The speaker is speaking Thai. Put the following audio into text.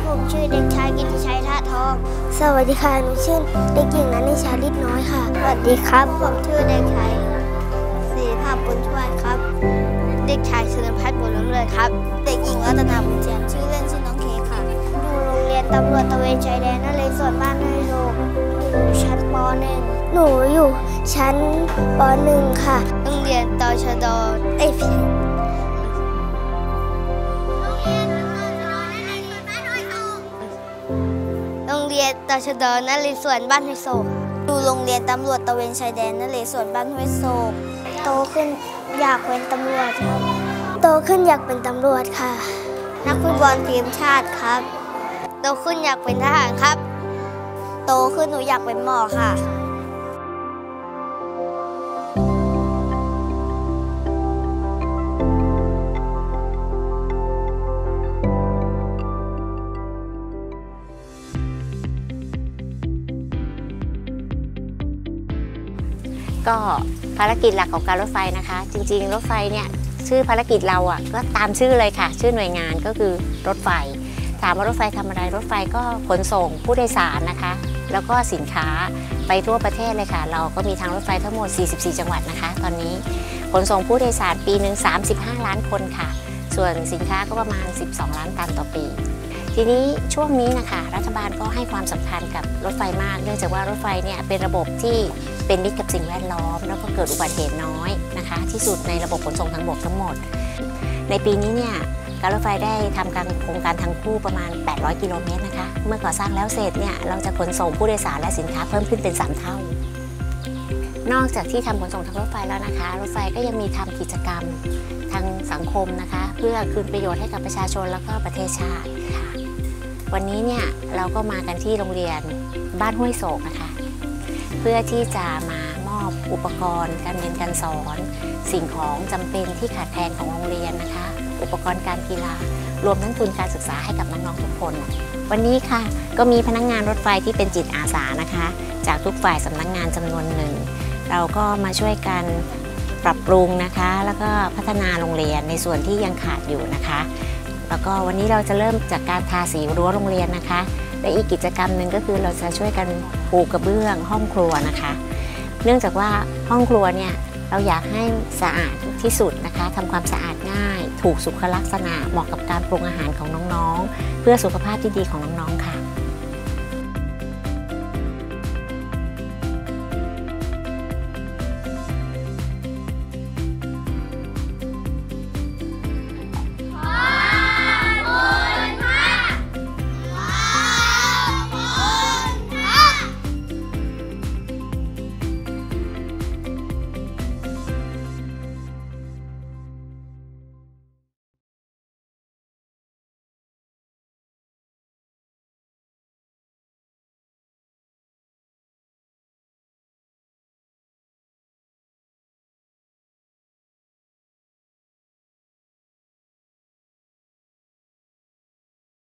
ครับผมชื่อเด็กชายกิติชัยท่าทอง สวัสดีค่ะ หนูชื่อเด็กหญิงนันนิชาลิศน้อยค่ะ สวัสดีครับ ผมชื่อเด็กชายศิริภาพบุญช่วยครับ เด็กชายเฉลิมพัฒน์บุญล้ำเลิศครับ เด็กหญิงรัตนาบุญเจียมชื่อเล่นชื่อน้องเคกค่ะ อยู่โรงเรียนตำรวจตระเวนชายแดนนเรศวรบ้านนายโรงอยู่ชั้นป .1 หนูอยู่ชั้นป .1 ค่ะ โรงเรียนตชดเอ้ย ตชดนเรศวรบ้านห้วยโศกดูโรงเรียนตำรวจตระเวนชายแดนนเรศวรบ้านห้วยโศกโตขึ้นอยากเป็นตำรวจครับ โตขึ้นอยากเป็นตำรวจค่ะ นักฟุตบอลทีมชาติครับ โตขึ้นอยากเป็นทหารครับ โตขึ้นหนูอยากเป็นหมอค่ะ ก็ภารกิจหลักของการรถไฟนะคะ จริง ๆ รถไฟเนี่ยชื่อภารกิจเราอะก็ตามชื่อเลยค่ะ ชื่อหน่วยงานก็คือรถไฟถามว่ารถไฟทำอะไรรถไฟก็ขนส่งผู้โดยสารนะคะ แล้วก็สินค้าไปทั่วประเทศเลยค่ะ เราก็มีทางรถไฟทั้งหมด 44 จังหวัดนะคะ ตอนนี้ขนส่งผู้โดยสารปีหนึ่ง35 ล้านคนค่ะ ส่วนสินค้าก็ประมาณ 12 ล้านตันต่อปี ทีนี้ช่วงนี้นะคะรัฐบาลก็ให้ความสำคัญกับรถไฟมาก เนื่องจากว่ารถไฟเนี่ยเป็นระบบที่เป็นมิตรกับสิ่งแวดล้อม แล้วก็เกิดอุบัติเหตุน้อยนะคะ ที่สุดในระบบขนส่งทางบกทั้งหมด ในปีนี้เนี่ยการรถไฟได้ทำการโครงการทางคู่ประมาณ 800 กิโลเมตรนะคะ เมื่อก่อสร้างแล้วเสร็จเนี่ยเราจะขนส่งผู้โดยสารและสินค้าเพิ่มขึ้นเป็น 3 เท่า นอกจากที่ทำขนส่งทางรถไฟแล้วนะคะ รถไฟก็ยังมีทำกิจกรรมทางสังคมนะคะ เพื่อคืนประโยชน์ให้กับประชาชนแล้วก็ประเทศชาติค่ะ วันนี้เนี่ยเราก็มากันที่โรงเรียนบ้านห้วยโศกนะคะ เพื่อที่จะมามอบอุปกรณ์การเรียนการสอน สิ่งของจำเป็นที่ขาดแคลนของโรงเรียนนะคะ อุปกรณ์การกีฬารวมทั้งทุนการศึกษาให้กับน้องๆทุกคน วันนี้ค่ะก็มีพนักงงานรถไฟที่เป็นจิตอาสานะคะ จากทุกฝ่ายสำนักงงานจำนวนหนึ่ง เราก็มาช่วยกันปรับปรุงนะคะ แล้วก็พัฒนาโรงเรียนในส่วนที่ยังขาดอยู่นะคะ แล้วก็วันนี้เราจะเริ่มจากการทาสีรั้วโรงเรียนนะคะ และอีกกิจกรรมหนึ่งก็คือเราจะช่วยกันปูกระเบื้องห้องครัวนะคะ เนื่องจากว่าห้องครัวเนี่ยเราอยากให้สะอาดที่สุดนะคะทำความสะอาดง่าย ถูกสุขลักษณะเหมาะกับการปรุงอาหารของน้องๆ เพื่อสุขภาพที่ดีของน้องๆค่ะ